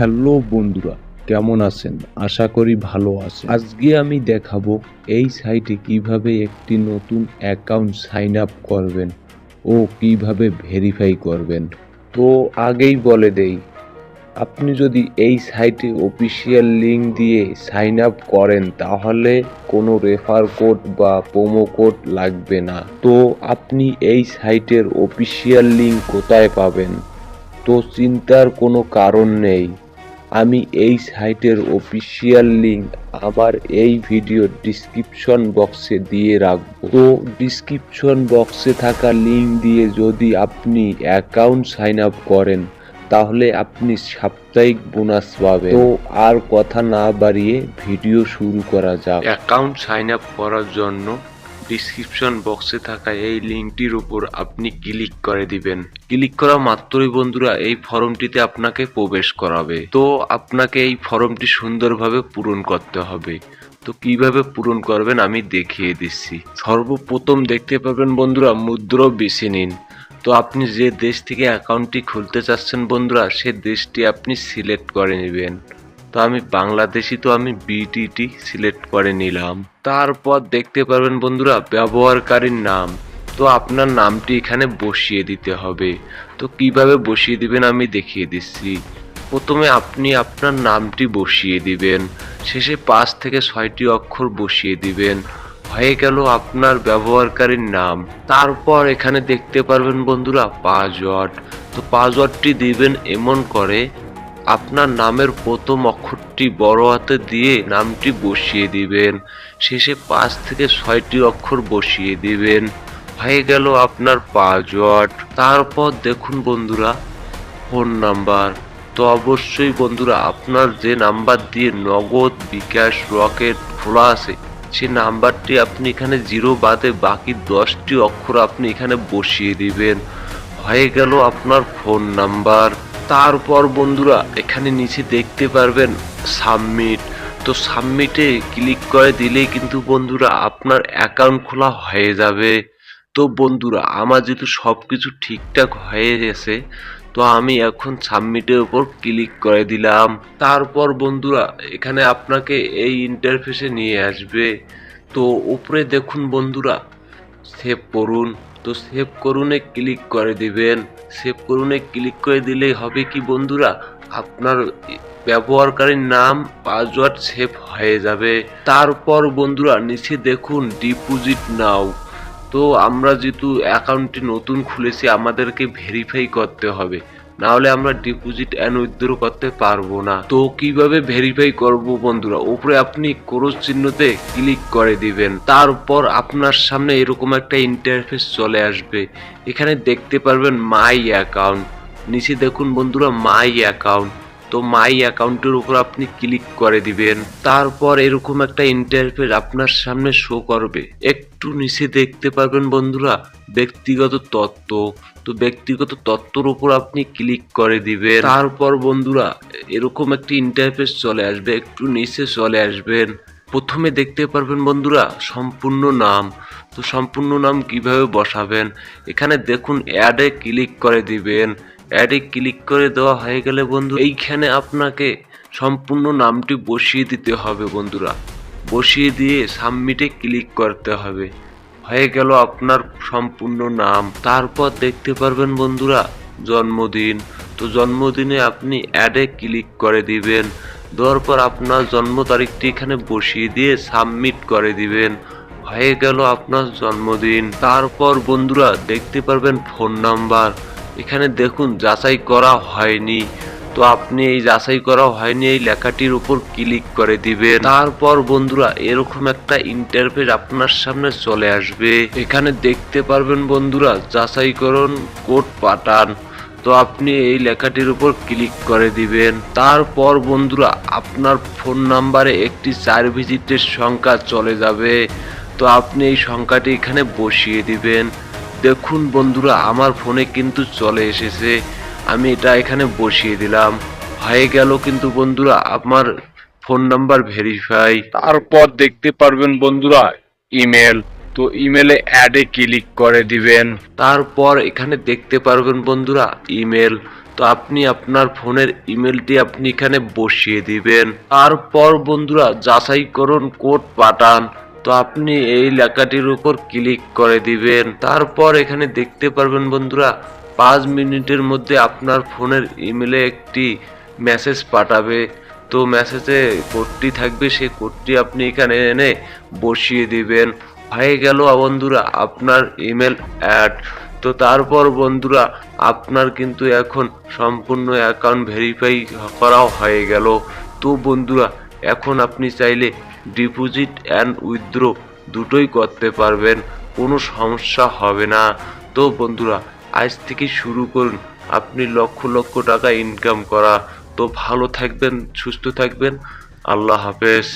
Hello বন্ধুরা, কেমন আছেন? আশা করি ভালো আছেন। আজকে আমি দেখাবো এই সাইটে কীভাবে একটি নতুন অ্যাকাউন্ট সাইন আপ করবেন ও কীভাবে ভেরিফাই করবেন। তো আগেই বলে দেই, আপনি যদি এই সাইটে অফিসিয়াল লিঙ্ক দিয়ে সাইন আপ করেন, তাহলে কোনো রেফার কোড বা প্রোমো কোড লাগবে না। তো আপনি এই সাইটের অফিসিয়াল লিঙ্ক কোথায় পাবেন? তো চিন্তার কোনো কারণ নেই। আমি এই সাইটের অফিসিয়াল লিঙ্ক আমার এই ভিডিও ডিসক্রিপশন বক্সে দিয়ে রাখব। তো ডিসক্রিপশন বক্সে থাকা লিঙ্ক দিয়ে যদি আপনি অ্যাকাউন্ট সাইন আপ করেন, তাহলে আপনি সাপ্তাহিক বোনাস পাবেন। তো আর কথা না বাড়িয়ে ভিডিও শুরু করা যাক। অ্যাকাউন্ট সাইন আপ করার জন্য ডিসক্রিপশন বক্সে থাকা এই লিঙ্কটির উপর আপনি ক্লিক করে দিবেন। ক্লিক করা মাত্রই বন্ধুরা এই ফর্মটিতে আপনাকে প্রবেশ করাবে। তো আপনাকে এই ফর্মটি সুন্দরভাবে পূরণ করতে হবে। তো কীভাবে পূরণ করবেন আমি দেখিয়ে দিচ্ছি। সর্বপ্রথম দেখতে পাবেন বন্ধুরা মুদ্র বেছে নিন। তো আপনি যে দেশ থেকে অ্যাকাউন্টটি খুলতে চাচ্ছেন বন্ধুরা, সে দেশটি আপনি সিলেক্ট করে নেবেন। আমি বাংলাদেশি তো আমি বিটিটি সিলেক্ট করে নিলাম। তারপর দেখতে পারবেন বন্ধুরা, ব্যবহারকারীর নাম। তো আপনার নামটি এখানে বসিয়ে দিতে হবে। তো কীভাবে বসিয়ে দিবেন আমি দেখিয়ে দিচ্ছি। প্রথমে আপনি আপনার নামটি বসিয়ে দিবেন। শেষে পাঁচ থেকে ছয়টি অক্ষর বসিয়ে দিবেন। হয়ে গেল আপনার ব্যবহারকারীর নাম। তারপর এখানে দেখতে পারবেন বন্ধুরা পাসওয়ার্ড তো পাসওয়ার্ডটি দিবেন এমন করে আপনার নামের প্রথম অক্ষরটি বড় হাতে দিয়ে নামটি বসিয়ে দিবেন। শেষে পাঁচ থেকে ছয়টি অক্ষর বসিয়ে দিবেন। হয়ে গেল আপনার পাসওয়ার্ড। তারপর দেখুন বন্ধুরা, ফোন নাম্বার। তো অবশ্যই বন্ধুরা, আপনার যে নাম্বার দিয়ে নগদ, বিকাশ, রকেট, খোলা আছে, সে নাম্বারটি আপনি এখানে জিরো বাদে বাকি দশটি অক্ষর আপনি এখানে বসিয়ে দিবেন। হয়ে গেল আপনার ফোন নাম্বার। তারপর বন্ধুরা এখানে নিচে দেখতে পারবেন সাবমিট। তো সাবমিটে ক্লিক করে দিলেই কিন্তু বন্ধুরা আপনার অ্যাকাউন্ট খোলা হয়ে যাবে। তো বন্ধুরা, আমার যেহেতু সব কিছু ঠিকঠাক হয়ে গেছে, তো আমি এখন সাবমিটের উপর ক্লিক করে দিলাম। তারপর বন্ধুরা, এখানে আপনাকে এই ইন্টারফেসে নিয়ে আসবে। তো উপরে দেখুন বন্ধুরা সেভ করুন। তো সেভ করুনে ক্লিক করে দিবেন। সেভ করুনে ক্লিক করে দিলেই হবে কি বন্ধুরা? আপনার ব্যবহারকারীর নাম পাসওয়ার্ড সেভ হয়ে যাবে। তারপর বন্ধুরা নিচে দেখুন ডিপোজিট নাও তো আমরা যেহেতু অ্যাকাউন্টটি নতুন খুলেছি, আমাদেরকে ভেরিফাই করতে হবে। না হলে আমরা ডিপোজিট অ্যান্ড উইথড্র করতে পারব না। তো কীভাবে ভেরিফাই করব বন্ধুরা? উপরে আপনি ক্রোশ চিহ্নতে ক্লিক করে দিবেন। তারপর আপনার সামনে এরকম একটা ইন্টারফেস চলে আসবে। এখানে দেখতে পারবেন মাই অ্যাকাউন্ট নিচে দেখুন বন্ধুরা মাই অ্যাকাউন্ট তো মাই অ্যাকাউন্টের উপর আপনি ক্লিক করে দিবেন। তারপর এরকম একটা ইন্টারফেস আপনার সামনে শো করবে। একটু নিচে দেখতে পারবেন বন্ধুরা, ব্যক্তিগত তথ্য। তো ব্যক্তিগত তথ্যর উপর আপনি ক্লিক করে দিবেন। তারপর বন্ধুরা, এরকম একটি ইন্টারফেস চলে আসবে, একটু নিচে চলে আসবেন। প্রথমে দেখতে পারবেন বন্ধুরা, সম্পূর্ণ নাম। তো সম্পূর্ণ নাম কীভাবে বসাবেন? এখানে দেখুন অ্যাডে ক্লিক করে দিবেন। অ্যাডে ক্লিক করে দেওয়া হয়ে গেলে বন্ধু, এইখানে আপনাকে সম্পূর্ণ নামটি বসিয়ে দিতে হবে বন্ধুরা। বসিয়ে দিয়ে সাবমিটে ক্লিক করতে হবে। হয়ে গেল আপনার সম্পূর্ণ নাম। তারপর দেখতে পারবেন বন্ধুরা, জন্মদিন। তো জন্মদিনে আপনি অ্যাডে ক্লিক করে দিবেন। দেওয়ার পর আপনার জন্ম তারিখটি এখানে বসিয়ে দিয়ে সাবমিট করে দিবেন। হয়ে গেল আপনার জন্মদিন। তারপর বন্ধুরা, দেখতে পারবেন ফোন নাম্বার এখানে দেখুন, যাচাই করা হয়নি। তো আপনি এই যাচাই করা হয়নি, এই লেখাটির উপর ক্লিক করে দিবেন। তারপর বন্ধুরা, এরকম একটা ইন্টারফেস আপনার সামনে চলে আসবে। এখানে দেখতে পারবেন বন্ধুরা, যাচাইকরণ কোড পাঠান। তো আপনি এই লেখাটির উপর ক্লিক করে দিবেন। তারপর বন্ধুরা, আপনার ফোন নাম্বারে একটি চার ভিজিটের সংখ্যা চলে যাবে। তো আপনি এই সংখ্যাটি এখানে বসিয়ে দিবেন। দেখুন বন্ধুরা, আমার ফোনে কিন্তু চলে এসেছে। আমি এটা এখানে বসিয়ে দিলাম। হয়ে গেল কিন্তু বন্ধুরা আমার ফোন নাম্বার ভেরিফাই। তারপর দেখতে পারবেন বন্ধুরা ইমেল। তো ইমেলে অ্যাডে ক্লিক করে দিবেন। তারপর এখানে দেখতে পারবেন বন্ধুরা ইমেল। তো আপনি আপনার ফোনের ইমেলটি আপনি এখানে বসিয়ে দিবেন। তারপর বন্ধুরা যাচাইকরণ কোড পাঠান। তো আপনি এই লেখাটির উপর ক্লিক করে দিবেন। তারপর এখানে দেখতে পারবেন বন্ধুরা পাঁচ মিনিটের মধ্যে আপনার ফোনের ইমেলে একটি মেসেজ পাঠাবে। তো মেসেজে কোডটি থাকবে, সেই কোডটি আপনি এখানে এনে বসিয়ে দিবেন। হয়ে গেল বন্ধুরা আপনার ইমেল অ্যাড। তো তারপর বন্ধুরা আপনার কিন্তু এখন সম্পূর্ণ অ্যাকাউন্ট ভেরিফাই করাও হয়ে গেল। তো বন্ধুরা এখন আপনি চাইলে ডিপোজিট অ্যান্ড উইথড্র দুটোই করতে পারবেন, কোনো সমস্যা হবে না। তো বন্ধুরা আজ থেকে শুরু করুন। আপনি লক্ষ লক্ষ টাকা ইনকাম করা। তো ভালো থাকবেন, সুস্থ থাকবেন। আল্লাহ হাফেজ।